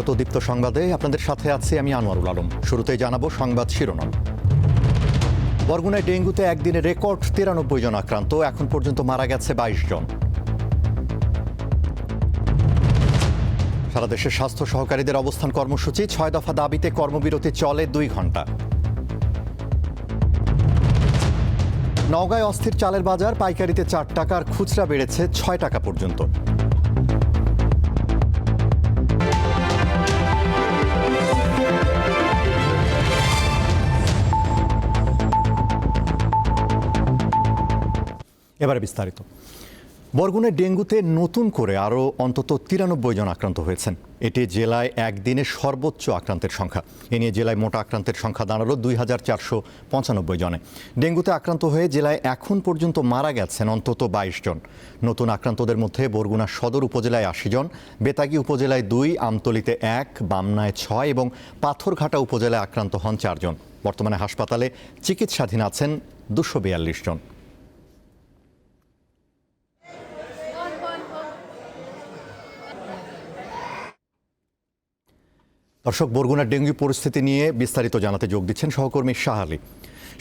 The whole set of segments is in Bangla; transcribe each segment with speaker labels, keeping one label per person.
Speaker 1: স্বাগত দীপ্ত সংবাদে। আপনাদের সাথে আছি আমি আনোয়ারুল আলম। শুরুতেই জানাব সংবাদ শিরোনাম। বরগুনায় ডেঙ্গুতে একদিনে রেকর্ড, তিরানব্বই জন আক্রান্ত। এখন পর্যন্ত মারা গেছে বাইশ জন। সারা দেশের স্বাস্থ্য সহকারীদের অবস্থান কর্মসূচি। ছয় দফা দাবিতে কর্মবিরতি চলে দুই ঘণ্টা নওগাঁয় অস্থির চালের বাজার। পাইকারিতে চার টাকার খুচরা বেড়েছে ছয় টাকা পর্যন্ত। এবারে বিস্তারিত। বরগুনায় ডেঙ্গুতে নতুন করে আরও অন্তত তিরানব্বই জন আক্রান্ত হয়েছেন। এটি জেলায় একদিনে সর্বোচ্চ আক্রান্তের সংখ্যা। এ নিয়ে জেলায় মোটা আক্রান্তের সংখ্যা দাঁড়াল দুই হাজার চারশো পঁচানব্বই জনে। ডেঙ্গুতে আক্রান্ত হয়ে জেলায় এখন পর্যন্ত মারা গেছেন অন্তত বাইশ জন। নতুন আক্রান্তদের মধ্যে বরগুনা সদর উপজেলায় আশি জন, বেতাগী উপজেলায় দুই, আমতলিতে এক, বামনায় ছয় এবং পাথরঘাটা উপজেলায় আক্রান্ত হন চারজন বর্তমানে হাসপাতালে চিকিৎসাধীন আছেন দুশো বিয়াল্লিশ জন। দর্শক, বরগুনার ডেঙ্গু পরিস্থিতি নিয়ে বিস্তারিত জানাতে যোগ দিচ্ছেন সহকর্মী শাহ আলী।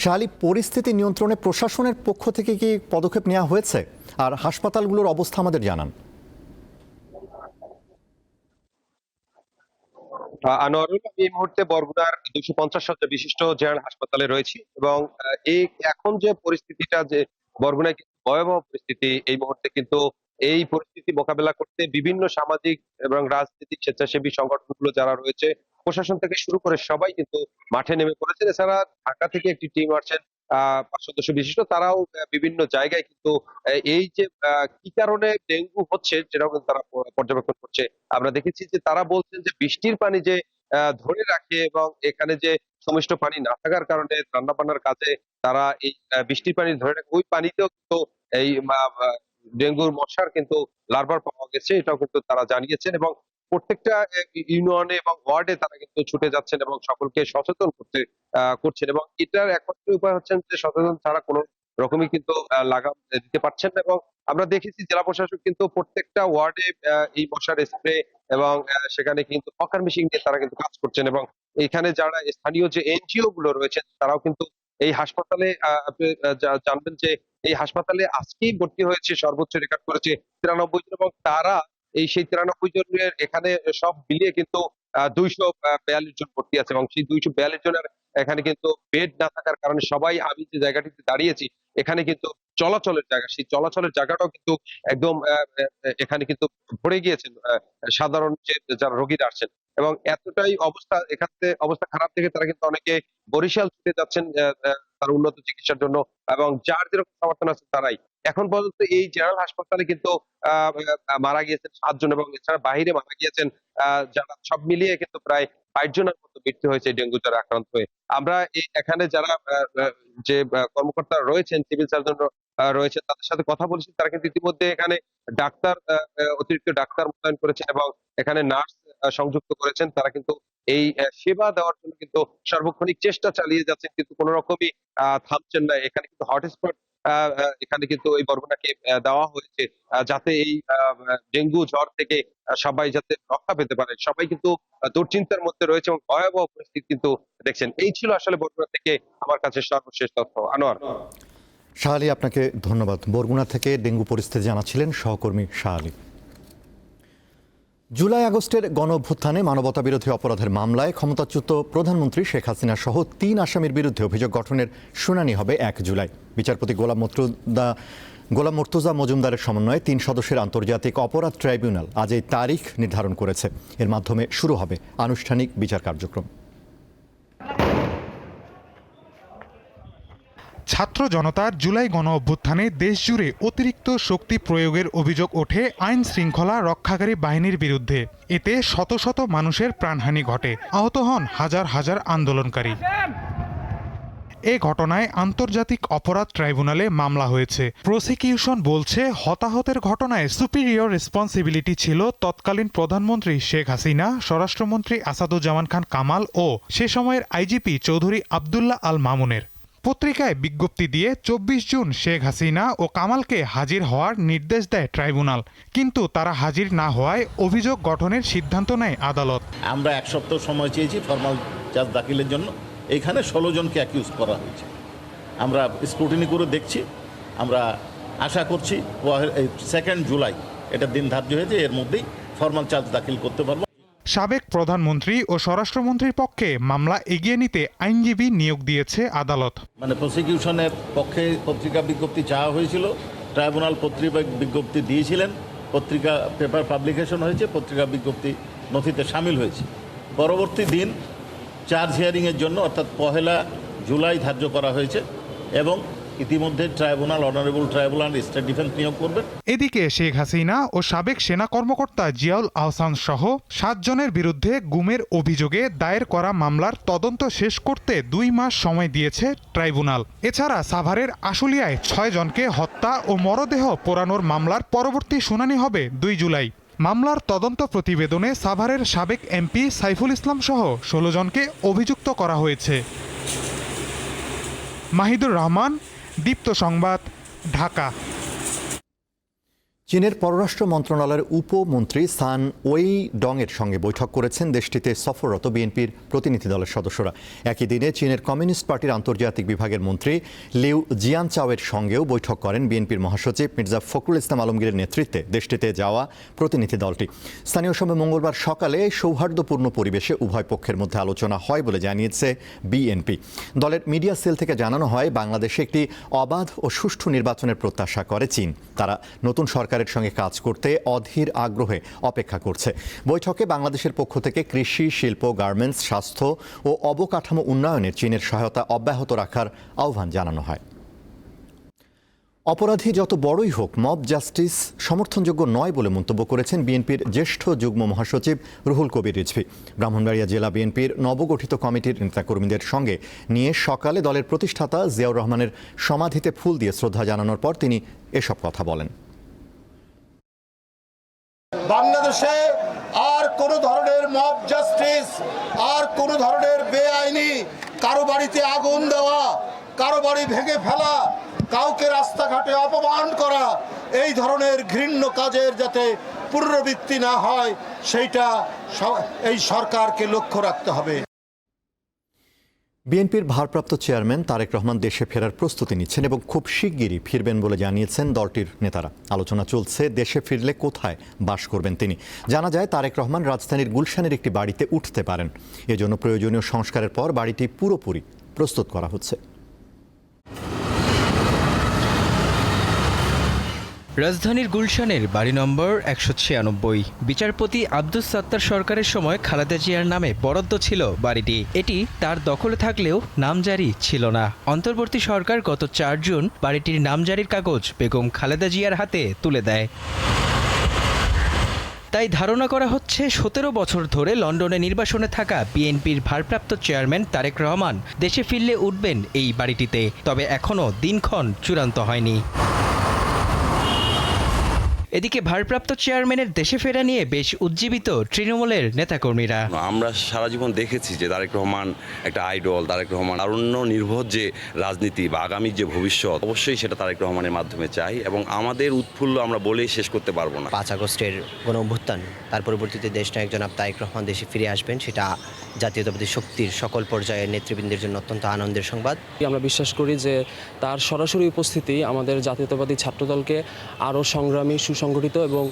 Speaker 1: শাহ আলী, পরিস্থিতি নিয়ন্ত্রণে প্রশাসনের পক্ষ থেকে কি পদক্ষেপ নেওয়া হয়েছে? আর হাসপাতালগুলোর অবস্থা আমাদের জানান।
Speaker 2: আনোয়ারুল, আমি এই মুহূর্তে বরগুনার দুইশো পঞ্চাশ শয্যা বিশিষ্ট জেনারেল হাসপাতালে রয়েছি এবং এই এখন যে পরিস্থিতিটা যে বরগুনায় ভয়াবহ পরিস্থিতি, এই মুহূর্তে কিন্তু এই পরিস্থিতি মোকাবেলা করতে বিভিন্ন সামাজিক এবং রাজনৈতিক স্বেচ্ছাসেবী সংগঠনগুলো যারা রয়েছে, প্রশাসন থেকে শুরু করে সবাই কিন্তু মাঠে নেমে পড়েছেন। এছাড়া ঢাকা থেকে একটি টিম আসছেন সদস্য বিশিষ্ট। তারাও বিভিন্ন জায়গায় কিন্তু এই যে কি কারণে ডেঙ্গু হচ্ছে সেটাও কিন্তু তারা পর্যবেক্ষণ করছে। আমরা দেখেছি যে তারা বলছেন যে বৃষ্টির পানি যে ধরে রাখে এবং এখানে যে সমিষ্ট পানি না থাকার কারণে রান্না বান্নার কাজে তারা এই বৃষ্টির পানি ধরে রাখে, ওই পানিতেও কিন্তু এই ডেঙ্গুর মশার কিন্তু লার্ভার পাওয়া গেছে, এটাও কিন্তু তারা জানিয়েছেন এবং প্রত্যেকটা ইউনিয়নে এবং ওয়ার্ডে তারা কিন্তু ছুটে যাচ্ছেন এবং সকলকে সচেতন করতে করছেন এবং এটার একমাত্র উপায় হচ্ছেন যে সচেতন ছাড়া কোনো রকমই কিন্তু লাগাম দিতে পারছেন না এবং আমরা দেখেছি জেলা প্রশাসক কিন্তু প্রত্যেকটা ওয়ার্ডে এই মশার স্প্রে এবং সেখানে কিন্তু হকার মেশিন দিয়ে তারা কিন্তু কাজ করছেন এবং এখানে যারা স্থানীয় যে এনজিও গুলো রয়েছে তারাও কিন্তু এই হাসপাতালে জানবেন যে এই হাসপাতালে আজকেই ভর্তি হয়েছে, সর্বোচ্চ রেকর্ড করেছে তিরানব্বই জন এবং তারা এই সেই তিরানব্বই জনের এখানে সব মিলিয়ে কিন্তু দুইশো বিয়াল্লিশ জন ভর্তি আছে এবং সেই দুইশো বিয়াল্লিশ জনের এখানে কিন্তু বেড না থাকার কারণে সবাই আমি যে জায়গাটিতে দাঁড়িয়েছি এখানে কিন্তু চলাচলের জায়গা, সেই চলাচলের জায়গাটাও কিন্তু একদম এখানে কিন্তু ভরে গিয়েছেন সাধারণ যে যারা রোগীরা আসছেন। এবং এতটাই অবস্থা, এখান অবস্থা খারাপ থেকে তারা কিন্তু অনেকে বরিশাল ছুটে যাচ্ছেন তার উন্নত চিকিৎসার জন্য এবং যার যেরকম সমর্থন আছে তারাই। এখন পর্যন্ত এই জেনারেল হাসপাতালে কিন্তু মারা গিয়েছেন সাতজন এবং এছাড়া বাইরে মারা গিয়েছেন যারা সব মিলিয়ে কিন্তু প্রায় ষাট জনের মতো মৃত্যু হয়েছে ডেঙ্গু জ্বরে আক্রান্ত হয়ে। আমরা এখানে যারা যে আহ, কর্মকর্তারা রয়েছেন সিভিল সার্জন রয়েছে তাদের সাথে কথা বলেছি। তারা কিন্তু ইতিমধ্যে এখানে ডাক্তার অতিরিক্ত ডাক্তার মোতায়েন করেছেন এবং এখানে নার্স সংযুক্ত করেছেন। তারা কিন্তু এই সেবা দেওয়ার জন্য কিন্তু সার্বক্ষণিক চেষ্টা চালিয়ে যাচ্ছেন কিন্তু কোনো রকমই থামছেন না। এখানে কিন্তু হটস্পট এখানে কিন্তু এই বরগুনাকে দেওয়া হয়েছে যাতে এই ডেঙ্গু জ্বর থেকে সবাই যাতে রক্ষা পেতে পারে। সবাই কিন্তু দুশ্চিন্তার মধ্যে রয়েছে এবং ভয়াবহ পরিস্থিতি কিন্তু দেখছেন। এই ছিল আসলে বরগুনা থেকে আমার কাছে সর্বশেষ তথ্য। আনোয়ার।
Speaker 1: শাহ আপনাকে ধন্যবাদ। বরগুনা থেকে ডেঙ্গু পরিস্থিতি জানাচ্ছিলেন সহকর্মী শাহ জুলাই আগস্টের গণ অভ্যুত্থানে মানবতা বিরোধী অপরাধের মামলায় ক্ষমতাচ্যুত প্রধানমন্ত্রী শেখ হাসিনা সহ তিন আসামির বিরুদ্ধে অভিযোগ গঠনের শুনানি হবে এক জুলাই। বিচারপতি গোলাম মর্তুদা গোলাম মর্তুজা মজুমদারের সমন্বয়ে তিন সদস্যের আন্তর্জাতিক অপরাধ ট্রাইব্যুনাল আজ এই তারিখ নির্ধারণ করেছে। এর মাধ্যমে শুরু হবে আনুষ্ঠানিক বিচার কার্যক্রম।
Speaker 3: ছাত্র জনতার জুলাই গণ অভ্যুত্থানে দেশজুড়ে অতিরিক্ত শক্তি প্রয়োগের অভিযোগ ওঠে আইন শৃঙ্খলা রক্ষাকারী বাহিনীর বিরুদ্ধে। এতে শত শত মানুষের প্রাণহানি ঘটে। আহত হন হাজার হাজার আন্দোলনকারী। এ ঘটনায় আন্তর্জাতিক অপরাধ ট্রাইব্যুনালে মামলা হয়েছে। প্রসিকিউশন বলছে, হতাহতের ঘটনায় সুপিরিয়র রেসপন্সিবিলিটি ছিল তৎকালীন প্রধানমন্ত্রী শেখ হাসিনা, স্বরাষ্ট্রমন্ত্রী আসাদুজ্জামান খান কামাল ও সে সময়ের আইজিপি চৌধুরী আবদুল্লাহ আল মামুনের পত্রিকায় বিজ্ঞপ্তি দিয়ে চব্বিশ জুন শেখ হাসিনা ও কামালকে হাজির হওয়ার নির্দেশ দেয় ট্রাইব্যুনাল। কিন্তু তারা হাজির না হওয়ায় অভিযোগ গঠনের সিদ্ধান্ত নেয় আদালত।
Speaker 4: আমরা এক সপ্তাহ সময় চেয়েছি ফর্মাল চার্জ দাখিলের জন্য। এখানে ষোলো জনকে অ্যাকিউজ করা হয়েছে। আমরা স্ক্রুটিনি করে দেখছি। আমরা আশা করছি সেকেন্ড জুলাই এটা দিন ধার্য হয়েছে, এর মধ্যেই ফর্মাল চার্জ দাখিল করতে পারব।
Speaker 3: সাবেক প্রধানমন্ত্রী ও স্বরাষ্ট্রমন্ত্রীর পক্ষে মামলা এগিয়ে নিতে আইনজীবী নিয়োগ দিয়েছে আদালত।
Speaker 4: মানে প্রসিকিউশনের পক্ষে পত্রিকা বিজ্ঞপ্তি চাওয়া হয়েছিল ট্রাইব্যুনাল পত্রিকা বিজ্ঞপ্তি দিয়েছিলেন, পত্রিকা পেপার পাবলিকেশন হয়েছে, পত্রিকা বিজ্ঞপ্তি নথিতে সামিল হয়েছে। পরবর্তী দিন চার্জ হিয়ারিংয়ের জন্য অর্থাৎ পহেলা জুলাই ধার্য করা হয়েছে এবং ইতিমধ্যে tribunal, honourable tribunal state defence নিয়োগ করবে।
Speaker 3: এদিকে শেখ হাসিনা ও সাবেক সেনা কর্মকর্তা জিয়াউল আহসান সহ সাতজনের বিরুদ্ধে গুমের অভিযোগে দায়ের করা মামলার তদন্ত শেষ করতে দুই মাস সময় দিয়েছে ট্রাইব্যুনাল। এছাড়া সাভারের আশুলিয়ায় ছয় জনকে হত্যা ও মরদেহ পোড়ানোর মামলার পরবর্তী শুনানি হবে দুই জুলাই। মামলার তদন্ত প্রতিবেদনে সাভারের সাবেক এমপি সাইফুল ইসলাম সহ ষোলো জনকে অভিযুক্ত করা হয়েছে। মাহিদুর রহমান দীপ্ত সংবাদ ঢাকা।
Speaker 1: চীনের পররাষ্ট্র মন্ত্রণালয়ের উপমন্ত্রী সান ওই ডংয়ের সঙ্গে বৈঠক করেছেন দেশটিতে সফররত বিএনপির প্রতিনিধি দলের সদস্যরা। একই দিনে চীনের কমিউনিস্ট পার্টির আন্তর্জাতিক বিভাগের মন্ত্রী লিউ জিয়ানচাওয়ের সঙ্গেও বৈঠক করেন বিএনপির মহাসচিব মির্জা ফখরুল ইসলাম আলমগীরের নেতৃত্বে দেশটিতে যাওয়া প্রতিনিধি দলটি। স্থানীয় সময় মঙ্গলবার সকালে সৌহার্দ্যপূর্ণ পরিবেশে উভয় পক্ষের মধ্যে আলোচনা হয় বলে জানিয়েছে বিএনপি। দলের মিডিয়া সেল থেকে জানানো হয়, বাংলাদেশে একটি অবাধ ও সুষ্ঠু নির্বাচনের প্রত্যাশা করে চীন। তারা নতুন সরকারের সঙ্গে কাজ করতে অধীর আগ্রহে অপেক্ষা করছে। বৈঠকে বাংলাদেশের পক্ষ থেকে কৃষি, শিল্প, গার্মেন্টস, স্বাস্থ্য ও অবকাঠামো উন্নয়নে চীনের সহায়তা অব্যাহত রাখার আহ্বান জানানো হয়। অপরাধী যত বড়ই হোক, মব জাস্টিস সমর্থনযোগ্য নয় বলে মন্তব্য করেছেন বিএনপির জ্যেষ্ঠ যুগ্ম মহাসচিব রুহুল কবির রিজভি। ব্রাহ্মণবাড়িয়া জেলা বিএনপির নবগঠিত কমিটির নেতাকর্মীদের সঙ্গে নিয়ে সকালে দলের প্রতিষ্ঠাতা জিয়াউর রহমানের সমাধিতে ফুল দিয়ে শ্রদ্ধা জানানোর পর তিনি এসব কথা বলেন।
Speaker 5: বাংলাদেশে আর কোনো ধরনের মব জাস্টিস আর কোনো ধরনের বেআইনি, কারও বাড়িতে আগুন দেওয়া, কারও বাড়ি ভেঙে ফেলা, কাউকে রাস্তাঘাটে অপমান করা, এই ধরনের ঘৃণ্য কাজের যাতে পুনরাবৃত্তি না হয়, সেইটা এই সরকারকে লক্ষ্য রাখতে হবে।
Speaker 1: বিএনপির ভারপ্রাপ্ত চেয়ারম্যান তারেক রহমান দেশে ফেরার প্রস্তুতি নিচ্ছেন এবং খুব শিগগিরই ফিরবেন বলে জানিয়েছেন দলটির নেতারা। আলোচনা চলছে, দেশে ফিরলে কোথায় বাস করবেন তিনি? জানা যায়, তারেক রহমান রাজধানীর গুলশানের একটি বাড়িতে উঠতে পারেন। এজন্য প্রয়োজনীয় সংস্কারের পর বাড়িটি পুরোপুরি প্রস্তুত করা হচ্ছে।
Speaker 6: রাজধানীর গুলশানের বাড়ি নম্বর একশো ছিয়ানব্বই। বিচারপতি আব্দুস সাত্তার সরকারের সময় খালেদা জিয়ার নামে বরাদ্দ ছিল বাড়িটি। এটি তার দখলে থাকলেও নামজারি ছিল না। অন্তর্বর্তী সরকার গত চার জুন বাড়িটির নামজারির কাগজ বেগম খালেদা জিয়ার হাতে তুলে দেয়। তাই ধারণা করা হচ্ছে, সতেরো বছর ধরে লন্ডনে নির্বাসনে থাকা বিএনপির ভারপ্রাপ্ত চেয়ারম্যান তারেক রহমান দেশে ফিরলে উঠবেন এই বাড়িটিতে। তবে এখনও দিনক্ষণ চূড়ান্ত হয়নি। এদিকে ভারপ্রাপ্ত চেয়ারম্যানের দেশে ফেরা নিয়ে বেশ উজ্জীবিত তৃণমূলের নেতাকর্মীরা।
Speaker 7: আমরা সারা জীবন দেখেছি যে তারেক রহমান একটা আইডল তারেক রহমান তারুণ্য নির্ভর যে রাজনীতি বা আগামী যে ভবিষ্যৎ অবশ্যই সেটা তারেক রহমানের মাধ্যমে চাই এবং আমাদের উৎফুল্ল আমরা বলেই শেষ করতে পারব না।
Speaker 8: পাঁচ আগস্টের গণ অভ্যুত্থান তার পরবর্তীতে দেশনায়ক জনাব তারেক রহমান দেশে ফিরে আসবেন সেটা জাতীয়তাবাদী শক্তির সকল পর্যায়ের নেতৃবৃন্দের জন্য অত্যন্ত আনন্দের সংবাদ।
Speaker 9: আমরা বিশ্বাস করি যে তার সরাসরি উপস্থিতি আমাদের জাতীয়তাবাদী ছাত্রদলকে আরও সংগ্রামী সুসংগঠিত এবং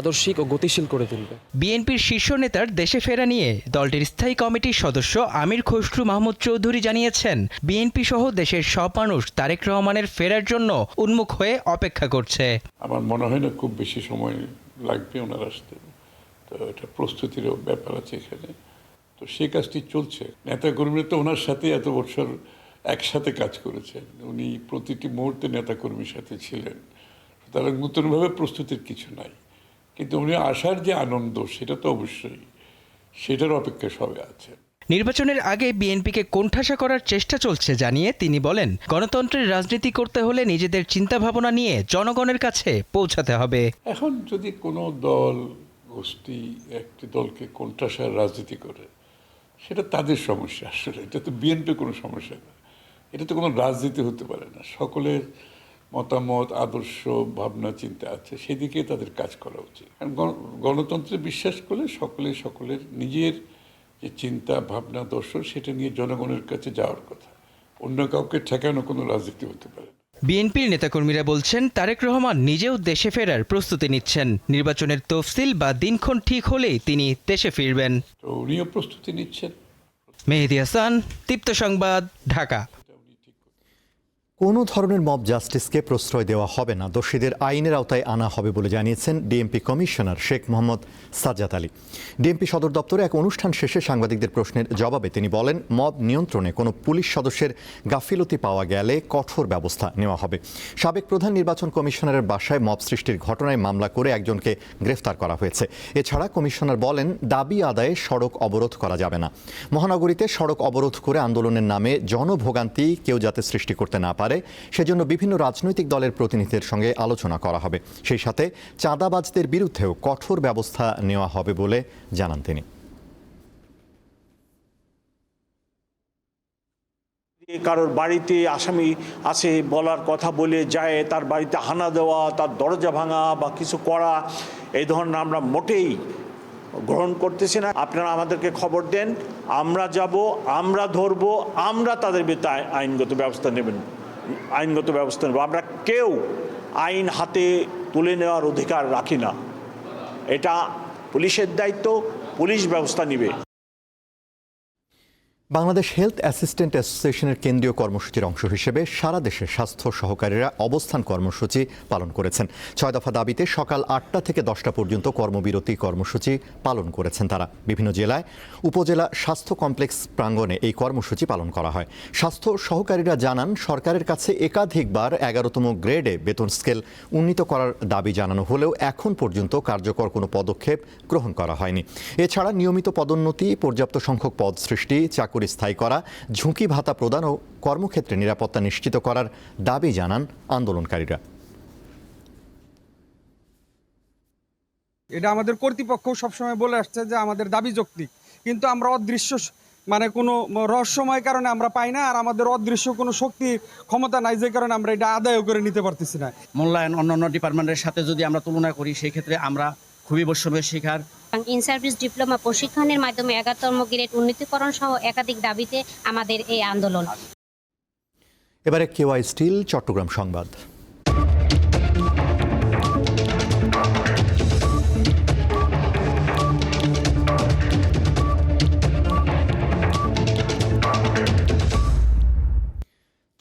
Speaker 9: আদর্শিক ও গতিশীল করে তুলবে।
Speaker 6: বিএনপির শীর্ষ নেতার দেশে ফেরা নিয়ে দলটির স্থায়ী কমিটির সদস্য আমির খসরু মাহমুদ চৌধুরী জানিয়েছেন বিএনপি সহ দেশের সব মানুষ তারেক রহমানের ফেরার জন্য উন্মুখ হয়ে অপেক্ষা করছে।
Speaker 10: আমার মনে হয় না খুব বেশি সময় লাগবে ওনার আসতে। তো এটা প্রস্তুতিরও ব্যাপার আছে এখানে। তো সেই কাজটি চলছে। নেতাকর্মীরা তো ওনার সাথে এত বছর একসাথে কাজ করেছেন। উনি প্রতিটি মুহূর্তে নেতাকর্মীর সাথে ছিলেন। সুতরাং নতুনভাবে প্রস্তুতির কিছু নাই। কিন্তু উনি আসার যে আনন্দ সেটা তো অবশ্যই সেটার অপেক্ষা সবে আছে।
Speaker 6: নির্বাচনের আগে বিএনপিকে কোণঠাসা করার চেষ্টা চলছে জানিয়ে তিনি বলেন গণতন্ত্রের রাজনীতি করতে হলে নিজেদের চিন্তাভাবনা নিয়ে জনগণের কাছে পৌঁছাতে হবে।
Speaker 10: এখন যদি কোনো দল গোষ্ঠী একটি দলকে কোণঠাসার রাজনীতি করে সেটা তাদের সমস্যা আসলে। এটা তো বিএনপি কোনো সমস্যা না। এটা তো কোনো রাজনীতি হতে পারে না। সকলের মতামত আদর্শ ভাবনা চিন্তা আছে সেদিকে তাদের কাজ করা উচিত। গণতন্ত্রে বিশ্বাস করলে সকলে সকলের নিজের যে চিন্তা ভাবনা দর্শন সেটা নিয়ে জনগণের কাছে যাওয়ার কথা। অন্য কাউকে ঠেকানো কোনো রাজনীতি হতে পারে
Speaker 6: বিএনপির নেতাকর্মীরা বলছেন তারেক রহমান নিজেও দেশে ফেরার প্রস্তুতি নিচ্ছেন। নির্বাচনের তফসিল বা দিনক্ষণ ঠিক হলেই তিনি দেশে ফিরবেন।
Speaker 10: উনিও প্রস্তুতি নিচ্ছেন।
Speaker 6: মেহেদি হাসান দীপ্ত সংবাদ ঢাকা।
Speaker 1: কোনো ধরনের মব জাস্টিসকে প্রশ্রয় দেওয়া হবে না। দোষীদের আইনের আওতায় আনা হবে বলে জানিয়েছেন DMP commissioner Sheikh Mohammad Sajjad Ali. DMP সদর দপ্তরে এক অনুষ্ঠান শেষে সাংবাদিকদের প্রশ্নের জবাবে তিনি বলেন, মব নিয়ন্ত্রণে কোনো পুলিশ সদস্যের গাফিলতি পাওয়া গেলে কঠোর ব্যবস্থা নেওয়া হবে। সাবেক প্রধান নির্বাচন কমিশনারের বাসায় মব সৃষ্টির ঘটনায় মামলা করে একজনকে গ্রেফতার করা হয়েছে। এছাড়া কমিশনার বলেন, দাবি আদায়ে সড়ক অবরোধ করা যাবে না। মহানগরীতে সড়ক অবরোধ করে আন্দোলনের নামে জনভোগান্তি কেউ যাতে সৃষ্টি করতে না পারে সেজন্য বিভিন্ন রাজনৈতিক দলের প্রতিনিধিদের সঙ্গে আলোচনা করা হবে। সেই সাথে চাঁদাবাজদের বিরুদ্ধেও কঠোর ব্যবস্থা নেওয়া হবে বলে জানান তিনি।
Speaker 11: কারোর বাড়িতে আসামি আছে বলার কথা বলে যায়, তার বাড়িতে হানা দেওয়া, তার দরজা ভাঙা বা কিছু করা, এই ধরনের আমরা মোটেই গ্রহণ করতেছি না। আপনারা আমাদেরকে খবর দেন, আমরা যাব, আমরা ধরব, আমরা তাদের বিরুদ্ধে আইনগত ব্যবস্থা নেবেন। আইনগত ব্যবস্থা নেব। আমরা কেউ আইন হাতে তুলে নেওয়ার অধিকার রাখি না। এটা পুলিশের দায়িত্ব, পুলিশ ব্যবস্থা নেবে।
Speaker 1: বাংলাদেশ হেলথ অ্যাসিস্ট্যান্ট অ্যাসোসিয়েশনের কেন্দ্রীয় কর্মসূচির অংশ হিসেবে সারা দেশে স্বাস্থ্য সহকারীরা অবস্থান কর্মসূচি পালন করেছেন। ছয় দফা দাবিতে সকাল আটটা থেকে দশটা পর্যন্ত কর্মবিরতি কর্মসূচি পালন করেছেন তারা। বিভিন্ন জেলায় উপজেলা স্বাস্থ্য কমপ্লেক্স প্রাঙ্গণে এই কর্মসূচি পালন করা হয়। স্বাস্থ্য সহকারীরা জানান, সরকারের কাছে একাধিকবার এগারোতম গ্রেডে বেতন স্কেল উন্নীত করার দাবি জানানো হলেও এখন পর্যন্ত কার্যকর কোনো পদক্ষেপ গ্রহণ করা হয়নি। এছাড়া নিয়মিত পদোন্নতি, পর্যাপ্ত সংখ্যক পদ সৃষ্টি, চাকুরি স্থায়ী করা ঝুঁকি ভাতা প্রদান ও কর্মক্ষেত্রে নিরাপত্তা নিশ্চিত করার দাবি জানান আন্দোলনকারীরা।
Speaker 12: এটা আমাদের কর্তৃপক্ষ সবসময় বলে আসছে যে আমাদের দাবি যৌক্তিক। কিন্তু আমরা অদৃশ্য মানে কোনো রহস্যময় কারণে আমরা পাই না আর আমাদের অদৃশ্য কোনো শক্তি ক্ষমতা নাই যে কারণে আমরা এটা আদায় করে নিতে পারতেছি না।
Speaker 13: মূল্যায়ন অন্যান্য ডিপার্টমেন্টের সাথে যদি আমরা তুলনা করি সেই ক্ষেত্রে আমরা খুবই বৈষম্যের শিকার।
Speaker 14: ইন সার্ভিস ডিপ্লোমা প্রশিক্ষণের মাধ্যমে এগারোতম গ্রেড উন্নীতকরণ সহ একাধিক দাবিতে আমাদের এই আন্দোলন।
Speaker 1: এবারে কেওয়াই স্টিল চট্টগ্রাম সংবাদ।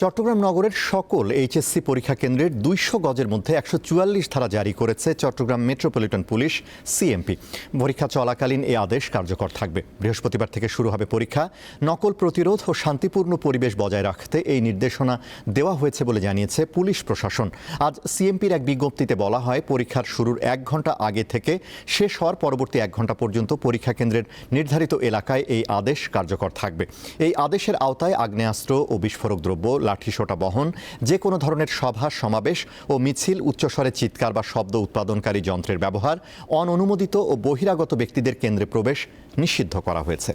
Speaker 1: চট্টগ্রাম নগরের সকল এইচএসসি পরীক্ষা কেন্দ্রের দুইশো গজের মধ্যে একশো চুয়াল্লিশ ধারা জারি করেছে চট্টগ্রাম মেট্রোপলিটন পুলিশ, সিএমপি। পরীক্ষা চলাকালীন এ আদেশ কার্যকর থাকবে। বৃহস্পতিবার থেকে শুরু হবে পরীক্ষা। নকল প্রতিরোধ ও শান্তিপূর্ণ পরিবেশ বজায় রাখতে এই নির্দেশনা দেওয়া হয়েছে বলে জানিয়েছে পুলিশ প্রশাসন। আজ সিএমপির এক বিজ্ঞপ্তিতে বলা হয়, পরীক্ষার শুরুর এক ঘণ্টা আগে থেকে শেষ হওয়ার পরবর্তী এক ঘণ্টা পর্যন্ত পরীক্ষা কেন্দ্রের নির্ধারিত এলাকায় এই আদেশ কার্যকর থাকবে। এই আদেশের আওতায় আগ্নেয়াস্ত্র ও বিস্ফোরক দ্রব্য লাঠিসোঁটা বহন, যে কোনো ধরনের সভা, সমাবেশ ও মিছিল, উচ্চস্বরে চিৎকার বা শব্দ উৎপাদনকারী যন্ত্রের ব্যবহার, অননুমোদিত ও বহিরাগত ব্যক্তিদের কেন্দ্রে প্রবেশ নিষিদ্ধ করা হয়েছে।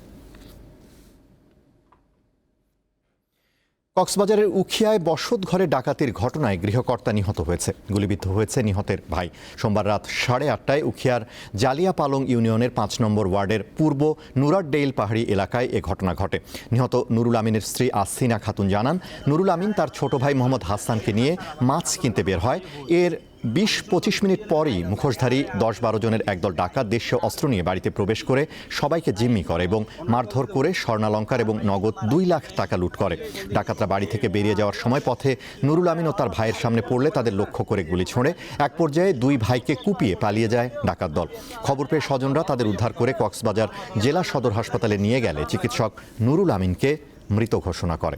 Speaker 1: কক্সবাজারের উখিয়ায় বসত ঘরে ডাকাতির ঘটনায় গৃহকর্তা নিহত হয়েছে। গুলিবিদ্ধ হয়েছে নিহতের ভাই। সোমবার রাত সাড়ে আটটায় উখিয়ার জালিয়াপালং ইউনিয়নের পাঁচ নম্বর ওয়ার্ডের পূর্ব নুরারডেইল পাহাড়ি এলাকায় এ ঘটনা ঘটে। নিহত নুরুল আমিনের স্ত্রী আসিনা খাতুন জানান, নুরুল আমিন তার ছোট ভাই মোহাম্মদ হাসানকে নিয়ে মাছ কিনতে বের হয়। এর বিশ পঁচিশ মিনিট পরেই মুখোশধারী দশ বারো জনের একদল ডাকাত দেশীয় অস্ত্র নিয়ে বাড়িতে প্রবেশ করে সবাইকে জিম্মি করে এবং মারধর করে স্বর্ণালঙ্কার এবং নগদ দুই লাখ টাকা লুট করে। ডাকাতরা বাড়ি থেকে বেরিয়ে যাওয়ার সময় পথে নুরুল আমিন ও তার ভাইয়ের সামনে পড়লে তাদের লক্ষ্য করে গুলি ছোঁড়ে। এক পর্যায়ে দুই ভাইকে কুপিয়ে পালিয়ে যায় ডাকাত দল। খবর পেয়ে স্বজনরা তাদের উদ্ধার করে কক্সবাজার জেলা সদর হাসপাতালে নিয়ে গেলে চিকিৎসক নুরুল আমিনকে মৃত ঘোষণা করে।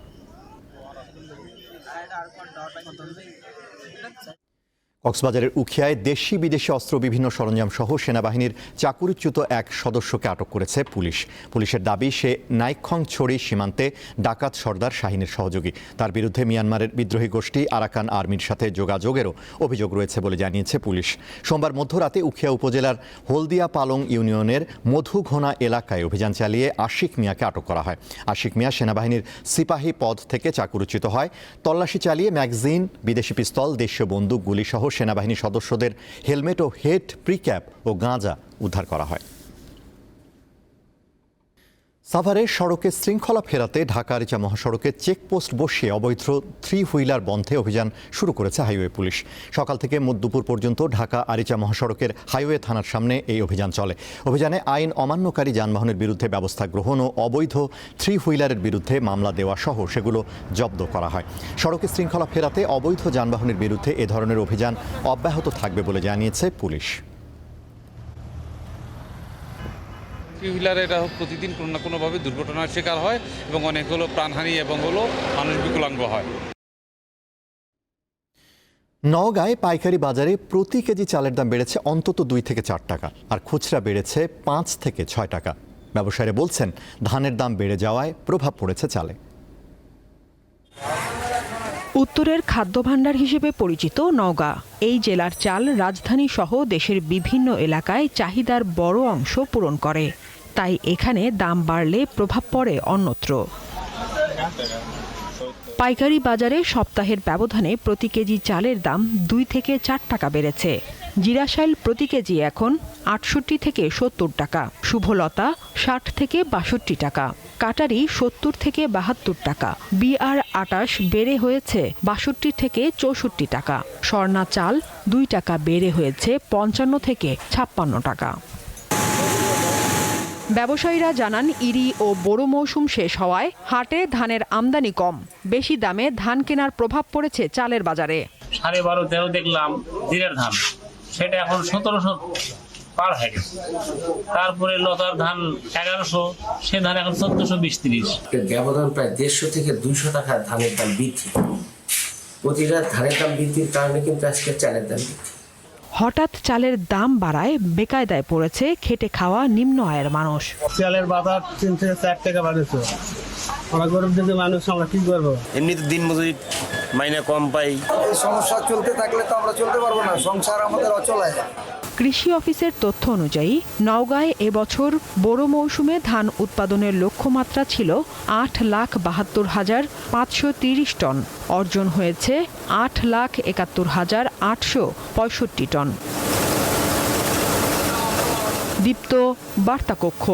Speaker 1: কক্সবাজারের উখিয়ায় দেশি বিদেশি অস্ত্র, বিভিন্ন সরঞ্জাম সহ সেনাবাহিনীর চাকুরিচ্যুত এক সদস্যকে আটক করেছে পুলিশ। পুলিশের দাবি, সে নাইক্ষং ছড়ি সীমান্তে ডাকাত সর্দার শাহিনের সহযোগী। তার বিরুদ্ধে মিয়ানমারের বিদ্রোহী গোষ্ঠী আরাকান আর্মির সাথে যোগাযোগেরও অভিযোগ রয়েছে বলে জানিয়েছে পুলিশ। সোমবার মধ্যরাতে উখিয়া উপজেলার হলদিয়া পালং ইউনিয়নের মধুঘোনা এলাকায় অভিযান চালিয়ে আশিক মিয়াকে আটক করা হয়। আশিক মিয়া সেনাবাহিনীর সিপাহী পদ থেকে চাকুরিচ্যুত হয়। তল্লাশি চালিয়ে ম্যাগজিন, বিদেশি পিস্তল, দেশীয় বন্দুক, গুলিসহ সেনাবাহিনী সদস্যদের হেলমেট ও হেড প্রিক্যাপ ও গাঁজা উদ্ধার করা হয়। সাভারে সড়কে শৃঙ্খলা ফেরাতে ঢাকা আরিচা মহাসড়কে চেকপোস্ট বসিয়ে অবৈধ থ্রি হুইলার বন্ধে অভিযান শুরু করেছে হাইওয়ে পুলিশ। সকাল থেকে মধ্যপুর পর্যন্ত ঢাকা আরিচা মহাসড়কের হাইওয়ে থানার সামনে এই অভিযান চলে। অভিযানে আইন অমান্যকারী যানবাহনের বিরুদ্ধে ব্যবস্থা গ্রহণ ও অবৈধ থ্রি হুইলারের বিরুদ্ধে মামলা দেওয়া সহ সেগুলো জব্দ করা হয়। সড়কে শৃঙ্খলা ফেরাতে অবৈধ যানবাহনের বিরুদ্ধে এ ধরনের অভিযান অব্যাহত থাকবে বলে জানিয়েছে পুলিশ।
Speaker 15: থ্রি হুইলার এটা প্রতিদিন কোনো না কোনোভাবে দুর্ঘটনার শিকার হয় এবং অনেক হলো প্রাণহানি এবং হলো মানুষ বিকলাঙ্গ হয়।
Speaker 1: নওগাঁয় পাইকারি বাজারে প্রতি কেজি চালের দাম বেড়েছে অন্তত দুই থেকে চার টাকা আর খুচরা বেড়েছে পাঁচ থেকে ছয় টাকা। ব্যবসায়ীরা বলছেন, ধানের দাম বেড়ে যাওয়ায় প্রভাব পড়েছে চালে।
Speaker 16: উত্তরের খাদ্য ভাণ্ডার হিসেবে পরিচিত নওগাঁ। এই জেলার চাল রাজধানী সহ দেশের বিভিন্ন এলাকায় চাহিদার বড় অংশ পূরণ করে। তাই এখানে দাম বাড়লে প্রভাব পড়ে অন্যত্র। পাইকারি বাজারে সপ্তাহের ব্যবধানে প্রতি কেজি চালের দাম দুই থেকে চার টাকা বেড়েছে। জিরাশাইল প্রতি কেজি এখন আটষট্টি থেকে সত্তর টাকা, শুভলতা ষাট থেকে বাষট্টি টাকা। কাটারি সত্তর থেকে বাহাত্তর টাকা। বিআর আটাশ বেড়ে হয়েছে বাষট্টি থেকে চৌষট্টি টাকা। স্বর্ণা চাল দুই টাকা বেড়ে হয়েছে পঞ্চান্ন থেকে ছাপ্পান্ন টাকা। ব্যবসায়ীরা জানান, ইরি ও বোরো মৌসুম শেষ হওয়ায় হাটে ধানের আমদানি কম। বেশি দামে ধান কেনার প্রভাব পড়েছে চালের বাজারে।
Speaker 17: সাড়ে বারো, তেরো দেখলাম জিরের ধান। সেটা এখন সতেরোশো পার হয়ে গেছে। তারপরে লতার ধান এগারোশো সে ধান এখন চোদ্দশো বিশ তিরিশ।
Speaker 18: ব্যবধান প্রায় দেড়শো থেকে দুইশো টাকা ধানের দাম বৃদ্ধি। প্রতিটা ধানের দাম বৃদ্ধির কারণে কিন্তু আজকে চালের দাম বৃদ্ধি।
Speaker 16: হঠাৎ চালের দাম বাড়ায় বেকায়দায় পড়েছে খেটে খাওয়া নিম্ন আয়ের মানুষ।
Speaker 17: চালের বাজার তিন থেকে চার টাকা বাড়েছে। আমরা গরিব দিকে মানুষ আমরা কি করব?
Speaker 18: এমনিতে দিন মজুরি মাইনে কম পাই।
Speaker 19: এই সমস্যা চলতে থাকলে তো আমরা চলতে পারব না সংসার আমাদের অচলায়।
Speaker 16: কৃষি অফিসের তথ্য অনুযায়ী নওগাঁয় এবছর বোরো মৌসুমে ধান উৎপাদনের লক্ষ্যমাত্রা ছিল আট লাখ বাহাত্তর হাজার পাঁচশো তিরিশ টন। অর্জন হয়েছে আট লাখ একাত্তর হাজার আটশো পঁয়ষট্টি টন। দীপ্ত বার্তাকক্ষ।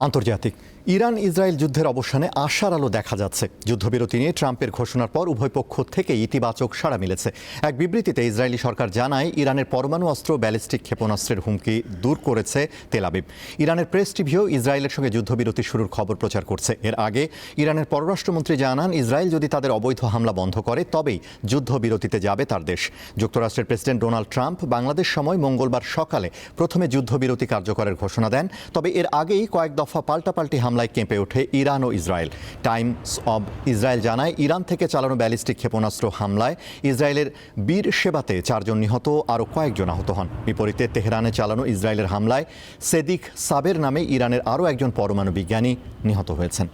Speaker 1: আন্তর্জাতিক ইরান ইসরায়েল যুদ্ধের অবসানে আশার আলো দেখা যাচ্ছে। যুদ্ধবিরতি নিয়ে ট্রাম্পের ঘোষণার পর উভয় পক্ষ থেকে ইতিবাচক সাড়া মিলেছে। এক বিবৃতিতে ইসরায়েলি সরকার জানায়, ইরানের পরমাণু অস্ত্র, ব্যালিস্টিক ক্ষেপণাস্ত্রের হুমকি দূর করেছে তেলাবিব ইরানের প্রেস টিভিও ইসরায়েলের সঙ্গে যুদ্ধবিরতি শুরুর খবর প্রচার করছে। এর আগে ইরানের পররাষ্ট্রমন্ত্রী জানান, ইসরায়েল যদি তাদের অবৈধ হামলা বন্ধ করে, তবেই যুদ্ধবিরতিতে যাবে তার দেশ। যুক্তরাষ্ট্রের প্রেসিডেন্ট ডোনাল্ড ট্রাম্প বাংলাদেশ সময় মঙ্গলবার সকালে প্রথমে যুদ্ধবিরতি কার্যকরের ঘোষণা দেন। তবে এর আগেই কয়েক দফা পাল্টাপাল্টি হামলায় কেঁপে ওঠে ইরান ও ইসরায়েল। টাইমস অব ইসরায়েল জানায়, ইরান থেকে চালানো ব্যালিস্টিক ক্ষেপণাস্ত্র হামলায় ইসরায়েলের বীর সেবাতে চারজন নিহত আরও কয়েকজন আহত হন। বিপরীতে তেহরানে চালানো ইসরায়েলের হামলায় সেদিক সাবের নামে ইরানের আরও একজন পরমাণু বিজ্ঞানী নিহত হয়েছেন।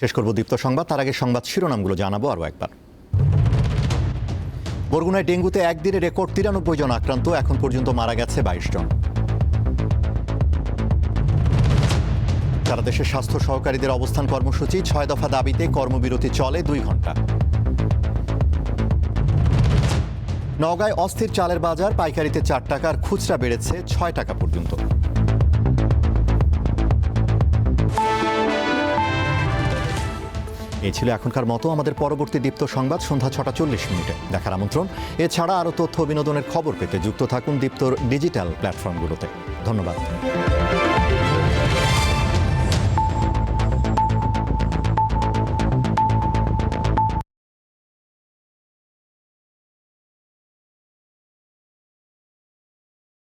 Speaker 1: শেষ করব দীপ্ত সংবাদ, তার আগে সংবাদ শিরোনামগুলো জানাব আরও একবার। বরগুনায় ডেঙ্গুতে একদিনে রেকর্ড তিরানব্বই জন আক্রান্ত, এখন পর্যন্ত মারা গেছে বাইশ জন। সারা দেশের স্বাস্থ্য সহকারীদের অবস্থান কর্মসূচি, ছয় দফা দাবিতে কর্মবিরতি চলে দুই ঘণ্টা। নগায় অস্থির চালের বাজার, পাইকারিতে চার টাকার খুচরা বেড়েছে ছয় টাকা পর্যন্ত। এ ছিল এখনকার মতো আমাদের পরবর্তী দীপ্ত সংবাদ সন্ধ্যা ছটা চল্লিশ মিনিটে। দেখার আমন্ত্রণ। এছাড়া আরও তথ্য বিনোদনের খবর পেতে যুক্ত থাকুন দীপ্তর ডিজিটাল প্ল্যাটফর্মগুলোতে। ধন্যবাদ।